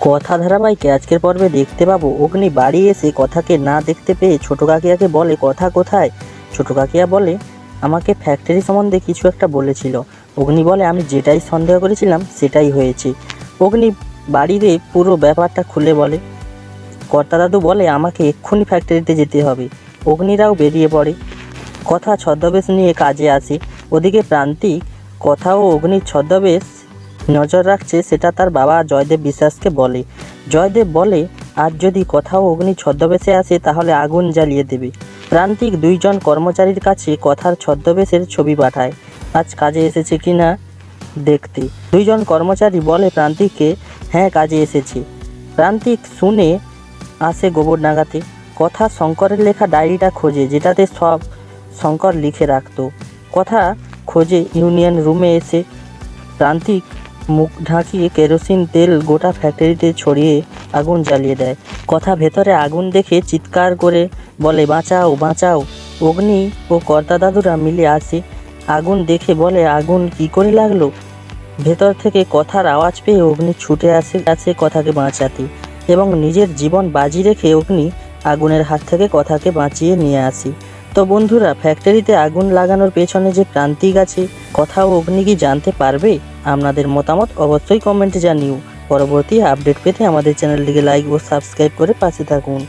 কথা ধারাবাহিকে আজকের পর্বে দেখতে পাবো। অগ্নি বাড়ি এসে কথাকে না দেখতে পেয়ে ছোট কাকিয়াকে বলে, কথা কোথায়? ছোট কাকিয়া বলে, আমাকে ফ্যাক্টরি সম্বন্ধে কিছু একটা বলেছিল। অগ্নি বলে, আমি যেটাই সন্দেহ করেছিলাম, সেটাই হয়েছে। অগ্নি বাড়িতে পুরো ব্যাপারটা খুলে বলে, কর্তা দাদু বলে, আমাকে এক্ষুনি ফ্যাক্টরিতে যেতে হবে। অগ্নিরাও বেরিয়ে পড়ে। কথা ছদ্মবেশ নিয়ে কাজে আসে। ওদিকে প্রান্তিক কথা ও অগ্নির ছদ্মবেশ নজর রাখছে সেটা তার বাবা জয়দেব বিশ্বাসকে বলে। জয়দেব বলে, আজ যদি কোথাও অগ্নি ছদ্মবেশে আসে, তাহলে আগুন জ্বালিয়ে দেবে। প্রান্তিক দুইজন কর্মচারীর কাছে কথার ছদ্মবেশের ছবি পাঠায়। আজ কাজে এসেছে কি না দেখতে? দুইজন কর্মচারী বলে প্রান্তিককে হ্যাঁ কাজে এসেছে। প্রান্তিক শুনে আসে গোবর নাগাতে। কথা শঙ্করের লেখা ডায়েরিটা খোঁজে, যেটাতে সব শঙ্কর লিখে রাখতো। কথা খোঁজে ইউনিয়ন রুমে এসে। প্রান্তিক মুখ ঢাকিয়ে কেরোসিন, তেল গোটা ফ্যাক্টরিতে ছড়িয়ে আগুন জ্বালিয়ে দেয়। কথা ভেতরে আগুন দেখে চিৎকার করে বলে, বাঁচাও বাঁচাও। অগ্নি ও কর্তা দাদুরা মিলে আসে। আগুন দেখে বলে, আগুন কি করে লাগল? ভেতর থেকে কথার আওয়াজ পেয়ে অগ্নি ছুটে আসে আসে কথাকে বাঁচাতে এবং নিজের জীবন বাজি রেখে অগ্নি আগুনের হাত থেকে কথাকে বাঁচিয়ে নিয়ে আসি। তো বন্ধুরা, ফ্যাক্টরিতে আগুন লাগানোর পেছনে যে প্রান্তিক আছে কথা অগ্নি কি জানতে পারবে? আপনাদের মতামত অবশ্যই কমেন্টে জানিও। পরবর্তী আপডেট পেতে আমাদের চ্যানেলটিকে লাইক ও সাবস্ক্রাইব করে পাশে থাকুন।